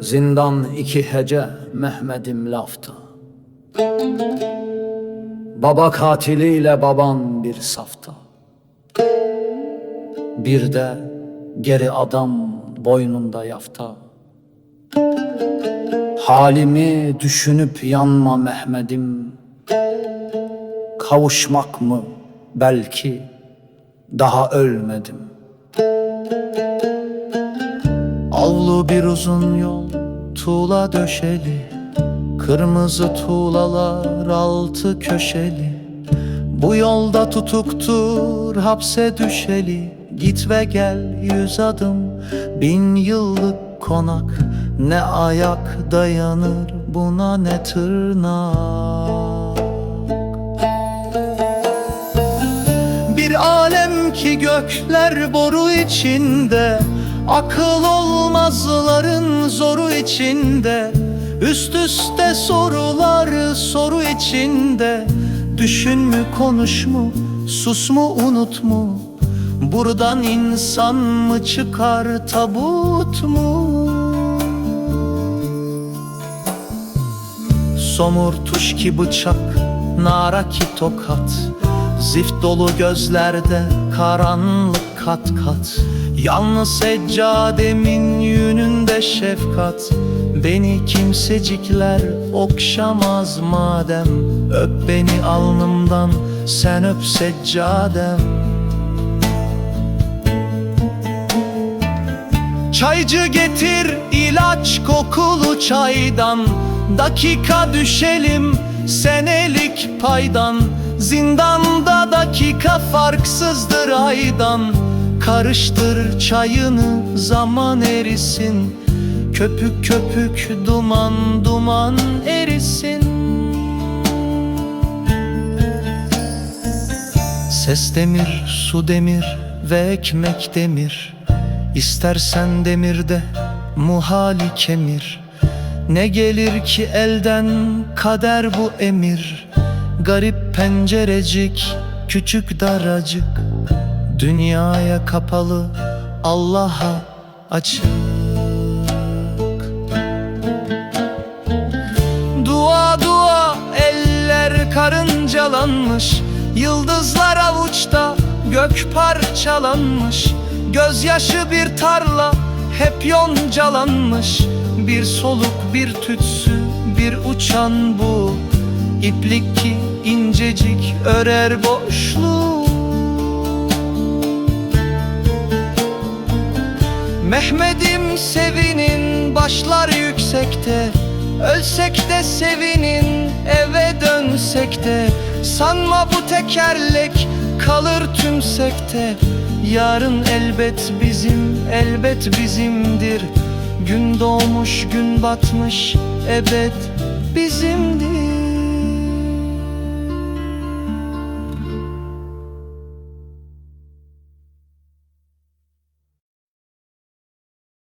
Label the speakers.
Speaker 1: Zindan iki hece Mehmet'im lafta Baba katiliyle baban bir safta Bir de geri adam boynunda yafta. Halimi düşünüp yanma Mehmet'im. Kavuşmak mı? Belki daha ölmedim Avlu bir uzun yol tuğla döşeli. Kırmızı tuğlalar altı köşeli. Bu yolda tutuktur hapse düşeli. Git ve gel yüz adım bin yıllık konak. Ne ayak dayanır buna ne tırnak. Bir alem ki gökler boru içinde Akıl olmazların zoru içinde Üst üste sorular soru içinde. Düşün mü konuş mu sus mu unut mu? Buradan insan mı çıkar tabut mu? Somurtuş ki bıçak, nara ki tokat. Zift dolu gözlerde karanlık kat kat. Yalnız seccademin yününde şefkat. Beni kimsecikler okşamaz madem. Öp beni alnımdan sen öp seccadem. Çaycı getir ilaç kokulu çaydan. Dakika düşelim senelik paydan. Zindanda dakika farksızdır aydan Karıştır çayını zaman erisin. Köpük köpük duman duman erisin. Ses demir, su demir ve ekmek demir. İstersen demirde muhali kemir. Ne gelir ki elden kader bu emir? Garip pencerecik küçük daracık Dünyaya kapalı Allah'a açık. Dua dua eller karıncalanmış. Yıldızlar avuçta gök parçalanmış. Gözyaşı bir tarla hep yoncalanmış. Bir soluk bir tütsü bir uçan bu. İplik ki incecik örer boşluğu Mehmet'im sevinin başlar yüksekte. Ölsek de sevinin eve dönsek de. Sanma bu tekerlek kalır tümsekte Yarın elbet bizim elbet bizimdir. Gün doğmuş gün batmış ebed bizimdir